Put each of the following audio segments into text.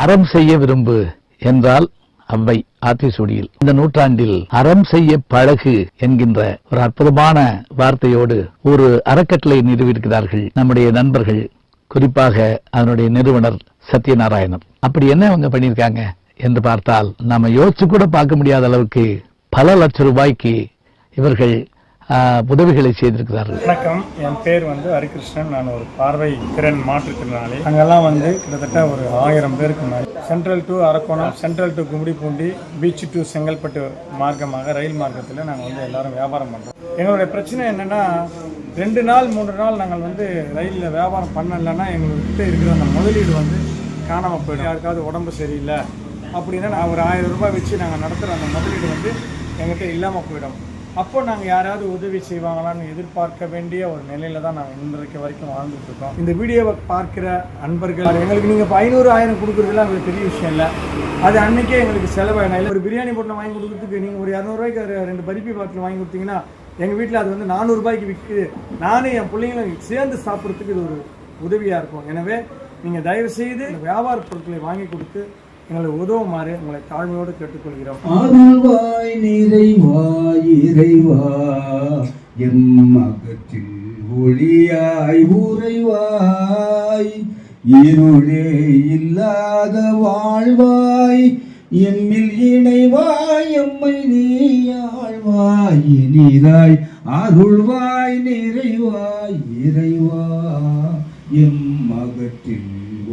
அறம் செய்ய விரும்பு என்றால் அவ்வை ஆத்திசூடியில் இந்த நூற்றாண்டில் அறம் செய்ய பழகு என்கின்ற ஒரு அற்புதமான வார்த்தையோடு ஒரு அறக்கட்டளை நிறுவியிருக்கிறார்கள் நம்முடைய நண்பர்கள் குறிப்பாக அதனுடைய நிறுவனர் சத்யநாராயணன் அப்படி என்ன அவங்க பண்ணியிருக்காங்க என்று பார்த்தால் நாம யோசிச்சு கூட பார்க்க முடியாத அளவுக்கு பல லட்சம் ரூபாய்க்கு இவர்கள் உதவிகளை செய்திருக்கிறார்கள். வணக்கம். என் பேர் வந்து ஹரிகிருஷ்ணன். நான் ஒரு பார்வை திறன் மாற்றுத்திறனாளி அங்கெல்லாம் வந்து கிட்டத்தட்ட ஒரு ஆயிரம் பேருக்கு மேலே. Central to Arakkonam central to Gummidipoondi beach to Chengalpattu மார்க்கமாக ரயில் மார்க்கத்தில் நாங்கள் வந்து எல்லாரும் வியாபாரம் பண்ணுறோம் எங்களுடைய பிரச்சனை என்னென்னா ரெண்டு நாள் மூன்று நாள் நாங்கள் வந்து ரயிலில் வியாபாரம் பண்ணலைன்னா எங்கள்கிட்ட இருக்கிற அந்த முதலீடு வந்து காணாமல் போயிடும். யாருக்காவது உடம்பு சரியில்லை அப்படின்னா நான் ஒரு ஆயிரம் ரூபாய் வச்சு நாங்கள் நடத்துகிற அந்த முதலீடு வந்து எங்கிட்ட இல்லாமல் போயிடும். அப்போ நாங்கள் யாராவது உதவி செய்வாங்களான்னு எதிர்பார்க்க வேண்டிய ஒரு நிலையில தான் நாங்கள் இன்றைக்கு வரைக்கும் வாழ்ந்துட்டு இருக்கோம் இந்த வீடியோவை பார்க்குற அன்பர்கள் எங்களுக்கு நீங்கள் இப்போ ஐநூறு ஆயிரம் கொடுக்குறதுலாம் எங்களுக்கு பெரிய விஷயம் இல்லை. அது அன்னைக்கே எங்களுக்கு செலவாயிடும். இல்லை ஒரு பிரியாணி பொட்டலம் வாங்கி கொடுக்குறதுக்கு நீங்கள் ஒரு இரநூறுவாய்க்கு ரெண்டு பருப்பி பாட்டில் வாங்கி கொடுத்தீங்கன்னா எங்கள் வீட்டில் அது வந்து நானூறுபாய்க்கு விற்குது நானும் என் பிள்ளைங்களும் சேர்ந்து சாப்பிட்றதுக்கு இது ஒரு உதவியாக இருக்கும். எனவே நீங்கள் தயவு செய்து இந்த வியாபார பொருட்களை வாங்கி கொடுத்து எங்களை உதவுமாறு உங்களை தாழ்மையோடு கேட்டுக்கொள்கிறோம். அருள்வாய் நிறைவாய் இறைவா எம் அகத்தில் ஒளியாய் உறைவாய் இருளே இல்லாத வாழ்வாய் எம்மில் இணைவாய் எம்மை நீயாழ்வாய் இனிதாய் அருள்வாய் நிறைவாய் இறைவா எம் மகத்தில்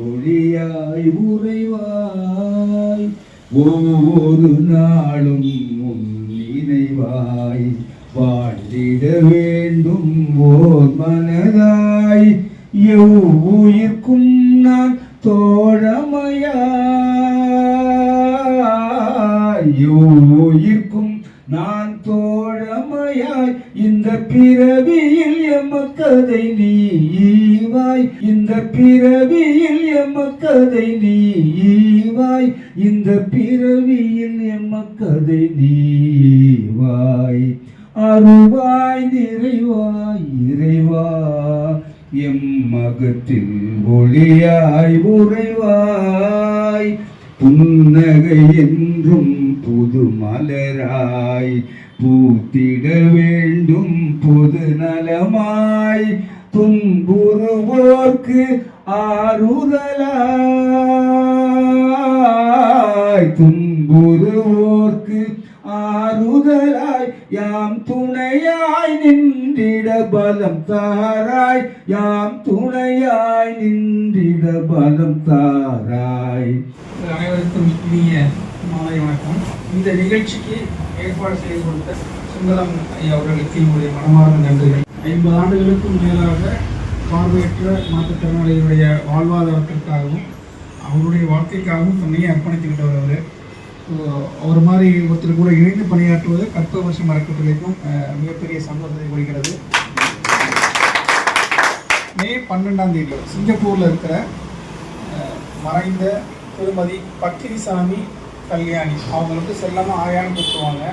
ஒளியாய் உறைவாய் ஒவ்வொரு நாளும் உன் நினைவாய். வாழ்ந்திட வேண்டும் ஓர் மனதாய். எவ்வுயிர்க்கும் நான் தோழமையாய். எவ்வுயிர்க்கும் நான் தோழமையாய். இந்த பிறவியில் எமக்கதை ஈவாய் இந்த பிறவியில் எமக்கதை நீவாய் இந்த பிறவியில் எமக்கதை நீவாய். அருவாய் நிறைவாய் இறைவா எம் மகத்தில் ஒளியாய் உறைவாய். புன்னகை என்றும் புது மலராய் பூத்திட வேண்டும் பொது நலமாய். துன்புறுவோர்க்கு ஆறுதலாய் துன்புறுவோர்க்கு ஆறுதலாய் யாம் துணையாய் நின்றிட பலம் தாராய் யாம் துணையாய் நின்றிட பலம் தாராய். அனைவருக்கும் இனிய மாலை வணக்கம். இந்த நிகழ்ச்சிக்கு ஏற்பாடு செய்து கொடுத்த சுந்தரம் ஐயா அவர்களுக்கு என்னுடைய மனமார்ந்த நன்றிகள். ஐம்பது ஆண்டுகளுக்கும் மேலாக பார்வையற்ற மாற்றுத்திறனாளிகளுடைய வாழ்வாதாரத்திற்காகவும் அவருடைய வாழ்க்கைக்காகவும் தன்னையே அர்ப்பணித்துக்கிட்டவர் அவர். அவர் மாதிரி ஒருத்தர் கூட இணைந்து பணியாற்றுவது கற்ப வருஷம் அறக்கட்டளைக்கும் அஹ், மிகப்பெரிய சந்தோஷத்தை கொடுக்கிறது. மே பன்னெண்டாம் தேதி சிங்கப்பூரில் இருக்கிற மறைந்த திருமதி பக்கிரிசாமி கல்யாணி. அவங்களுக்கு செல்லாம ஆயான்னு கூப்பிடுவாங்க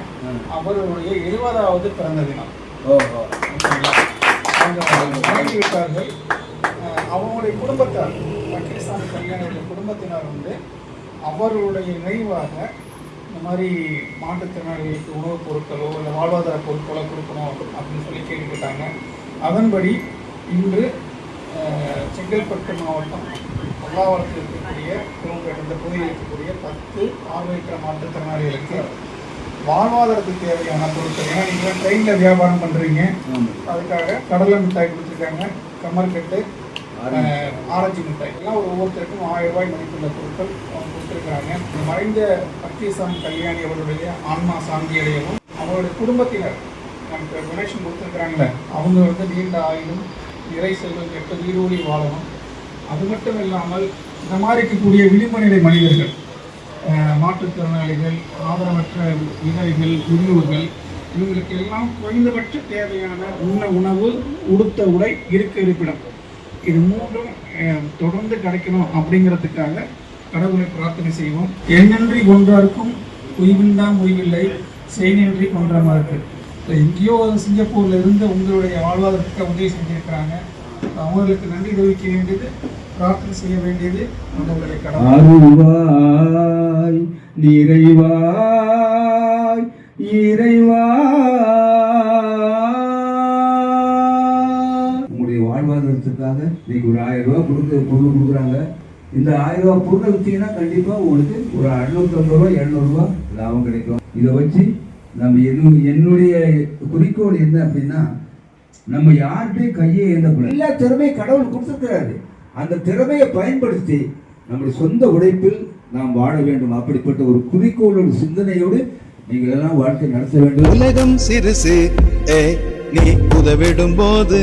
அவர்களுடைய எழுபதாவது பிறந்த தினம். ஓகேங்களா? வணங்கி விட்டார்கள் அவங்களுடைய குடும்பத்தார் பக்கிரிசாமி கல்யாணியுடைய குடும்பத்தினர் வந்து அவர்களுடைய நினைவாக இந்த மாதிரி மாற்றுத்திறனாளிகளுக்கு உணவுப் பொருட்களோ இல்லை வாழ்வாதார பொருட்களோ கொடுக்கணும் அப்படின்னு சொல்லி கேட்டுக்கிட்டாங்க. அதன்படி இன்று செங்கல்பட்டு மாவட்டம் பல்லாவரத்தில் இருக்கக்கூடிய இந்த பகுதியில் இருக்கக்கூடிய பத்து பார்வையற்ற மாற்றுத்திறனாளிகளுக்கு வாழ்வாதாரத்துக்கு தேவையான பொருட்கள். ஏன்னா நீங்கள் ட்ரெயினில் வியாபாரம் பண்ணுறீங்க அதுக்காக கடலை மிட்டாய் கொடுத்துருக்காங்க. கம்மர்கட்டு ஆரஞ்சு மிட்டாய். எல்லாம் ஒரு ஒவ்வொருத்தருக்கும் ஆயிரம் ரூபாய் மதிப்புள்ள பொருட்கள் அவங்க கொடுத்துருக்காங்க. இந்த மறைந்த பக்திசாமி கல்யாணி அவருடைய ஆன்மா சாந்தி அடையவும் அவருடைய குடும்பத்தினர் நமக்கு டொனேஷன் கொடுத்துருக்குறாங்களே அவங்க வந்து நீண்ட ஆயுளும் இறை செல்வம் கெட்ட வீரோடி வாழணும் அது மட்டும் இல்லாமல் இந்த மாதிரி இருக்கக்கூடிய விளிம்பு நிலை மனிதர்கள் மாற்றுத்திறனாளிகள் ஆதரவற்ற விதவைகள் முதியோர்கள் இவங்களுக்கு எல்லாம் குறைந்தபட்ச தேவையான உண்ண உணவு உடுத்த உடை இருக்க இருப்பிடம். இது மூன்றும் தொடர்ந்து கிடைக்கணும் அப்படிங்கிறதுக்காக கடவுளை பிரார்த்தனை செய்வோம். எண்ணன்றி கொன்றாருக்கும் உய்வின்தான் உய்வில்லை செய்நின்றி கொன்றமாக இருக்கு எங்கேயோ சிங்கப்பூர்ல இருந்து உங்களுடைய வாழ்வாதாரத்துக்கு உதவி செஞ்சிருக்கிறாங்க. அவங்களுக்கு நன்றி தெரிவிக்க வேண்டியது பிரார்த்தனை செய்ய வேண்டியது நம்மளுடைய கடவுள் நிறைவாய் இறை இன்னைக்கு ஒரு ஆயிரம் ரூபா கொடுக்க பொருள் கொடுக்குறாங்க. இந்த ஆயிரம் ரூபா பொருளை விற்றீங்கன்னா கண்டிப்பாக உங்களுக்கு ஒரு அறுநூத்தம்பது ரூபா எழுநூறுபா லாபம் கிடைக்கும். இதை வச்சு நம்ம என்னுடைய குறிக்கோள் என்ன அப்படின்னா நம்ம யார்கிட்டையும் கையை ஏந்தக்கூடாது. எல்லா திறமையும் கடவுள் கொடுத்துருக்கிறாரு. அந்த திறமையை பயன்படுத்தி நம்முடைய சொந்த உழைப்பில் நாம் வாழ வேண்டும். அப்படிப்பட்ட ஒரு குறிக்கோளோட சிந்தனையோடு நீங்கள் எல்லாம் வாழ்க்கை நடத்த வேண்டும். உலகம் சிறுசு நீ உதவிடும் போது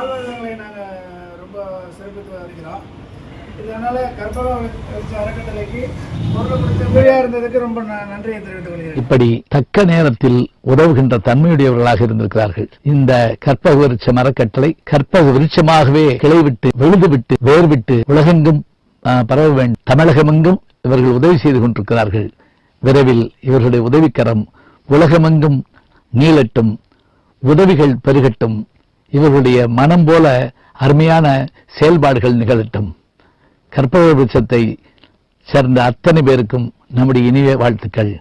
வாழ்வாதாரங்களை நாங்கள் ரொம்ப சிறப்பித்து வருகிறோம். இதனால கர்ப்பக அறக்கட்டளைக்கு பொருள் கொடுத்து உதவியாக இருந்ததுக்கு ரொம்ப நன்றியை தெரிவித்துக் கொள்கிறேன். இப்படி தக்க நேரத்தில் உதவுகின்ற தன்மையுடையவர்களாக இருந்திருக்கிறார்கள். இந்த கற்பக விருட்ச மரக்கட்டளை கற்பக விருட்சமாகவே கிளைவிட்டு விழுதுவிட்டு வேர்விட்டு உலகெங்கும் பரவ வேண்டும் தமிழகமெங்கும் இவர்கள் உதவி செய்து கொண்டிருக்கிறார்கள். விரைவில் இவர்களுடைய உதவிக்கரம் உலகமெங்கும் நீளட்டும் உதவிகள் பெருகட்டும். இவர்களுடைய மனம் போல அருமையான செயல்பாடுகள் நிகழட்டும். கற்பக விருட்சத்தை சேர்ந்த அத்தனை பேருக்கும் நம்முடைய இனிய வாழ்த்துக்கள்.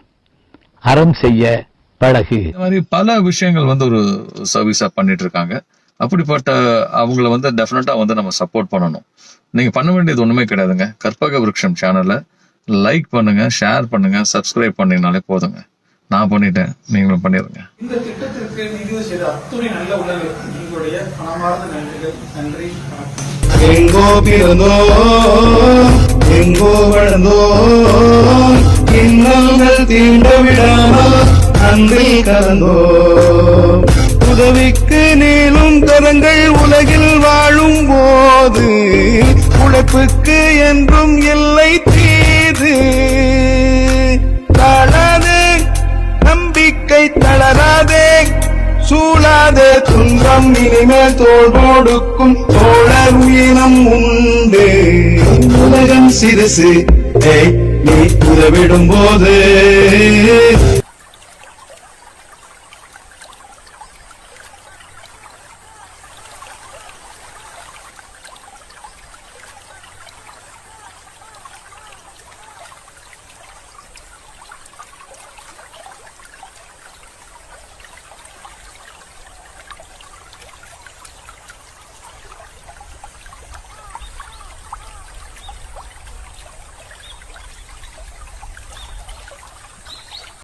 அறம் செய்ய பழகு. இந்த மாதிரி பல விஷயங்கள் வந்து ஒரு சர்வீஸா பண்ணிட்டு இருக்காங்க அப்படிப்பட்ட அவங்கள வந்து டெஃபினட்டா வந்து நம்ம சப்போர்ட் பண்ணணும். நீங்க பண்ண வேண்டியது ஒண்ணுமே கிடையாதுங்க. கற்பக விருட்சம் சேனலை லைக் பண்ணுங்க ஷேர் பண்ணுங்க சப்ஸ்கிரைப் பண்ணீங்கனாலே போதுங்க. நான் பண்ணிட்டேன். நீங்களும் பண்ணிடுங்க இந்த திட்டத்திற்கு நிதி செய்த அத்துணை நல்ல உள்ளவர்களுக்கு உங்களுடைய நன்றிகள் நன்றி எங்கோ பிறந்தோம் எங்கோ வளர்ந்தோம் இன்னல்கள் தீண்ட விடாமல் அன்பில் கலந்தோம் உதவிக்கு நீளும் கரங்கள் உலகில் வாழும் போது உழைப்புக்கு என்றும் எல்லை உலகம் இனிமேல் தோல் போடுக்கும் தோழர் உயிரம் உண்டு. உலகம் சிறுசு நீ உதவிடும் போது